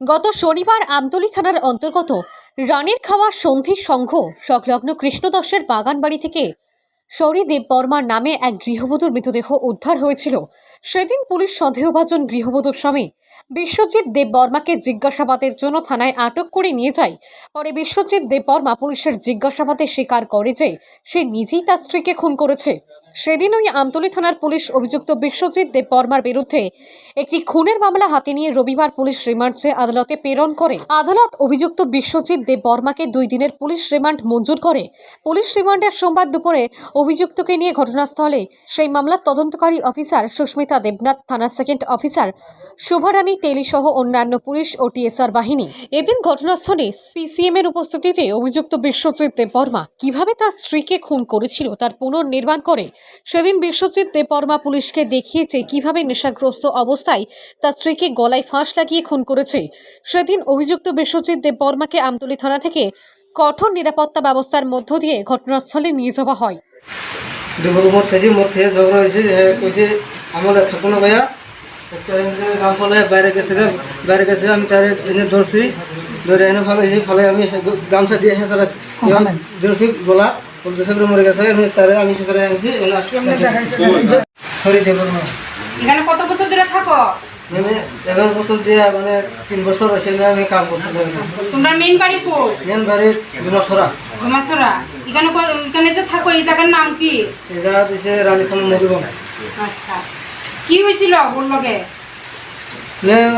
গত শনিবার আমতলী থানার অন্তর্গত রানীর খাওয়া সন্ধি সংঘ সংলগ্ন কৃষ্ণদর্শের বাগান বাড়ি থেকে শরী দেব বর্মার নামে এক গৃহবধূর মৃতদেহ উদ্ধার হয়েছিল। সেদিন পুলিশ সন্দেহভাজন গৃহবধূর স্বামী বিশ্বজিৎ দেব বর্মাকে জিজ্ঞাসাবাদের জন্য থানায় আটক করে নিয়ে যায়। পরে বিশ্বজিৎ দেব বর্মা পুলিশের জিজ্ঞাসাবাদে স্বীকার করে যে সে নিজেই তার স্ত্রীকে খুন করেছে। সেদিন ওই আমতলী থানার পুলিশ অভিযুক্ত বিশ্বজিৎ দেব বর্মার বিরুদ্ধে একটি খুনের মামলা হাতে নিয়ে রবিবার পুলিশ রিমান্ড আদালতে প্রেরণ করে। আদালত অভিযুক্ত বিশ্বজিৎ দেব বর্মাকে দুই দিনের পুলিশ রিমান্ড মঞ্জুর করে। পুলিশ রিমান্ডের সোমবার দুপুরে অভিযুক্তকে নিয়ে ঘটনাস্থলে সেই মামলার তদন্তকারী অফিসার সুস্মিতা দেবনাথ থানার সেকেন্ড অফিসার শুভারানী তেলি সহ অন্যান্য পুলিশ ও টিএসআর বাহিনী। এদিন ঘটনাস্থলে সিসিএম এর উপস্থিতিতে অভিযুক্ত বিশ্বজিৎ দেব বর্মা কীভাবে তার স্ত্রীকে খুন করেছিল, তার পুনর্নির্মাণ করে সেদিন বিশ্বজিৎ দেব বর্মা পুলিশকে দেখিয়েছে কীভাবে নেশাগ্রস্ত অবস্থায় তার স্ত্রীকে গলায় ফাঁস লাগিয়ে খুন করেছে। সেদিন অভিযুক্ত বিশ্বজিৎ দেব বর্মাকে আমতলী থানা থেকে কঠোর নিরাপত্তা ব্যবস্থার মধ্য দিয়ে ঘটনাস্থলে নিয়ে যাওয়া হয়। দুপুর মদ খাইছি মদ খেয়ে ঝগড়া হয়েছে কইছে আমলে থাকো ভাইয়া। একটা ফলে বাইরে গেছে বাইরে গেছে আমি তারে এনে ধরছি ধরে এনে ফেলাইছি ফলে আমি গামছা দিয়ে হেঁচড়া ধরছি গলা। বলতেছে মরে গেছে তারে আমি হেঁচড়া আনছি সরি দেবর না। এখানে কত বছর ধরে থাকো? মানে এগারো বছর দিয়ে মানে তিন বছর হয়েছে না আমি কাম করছি তোমরা মেইন বাড়ি মেন এখানে যে থাকো এই জায়গার নাম কি? এই জায়গা দিছে রানীখান মধুবন আচ্ছা। কি হয়েছিল ওর লগে? মেন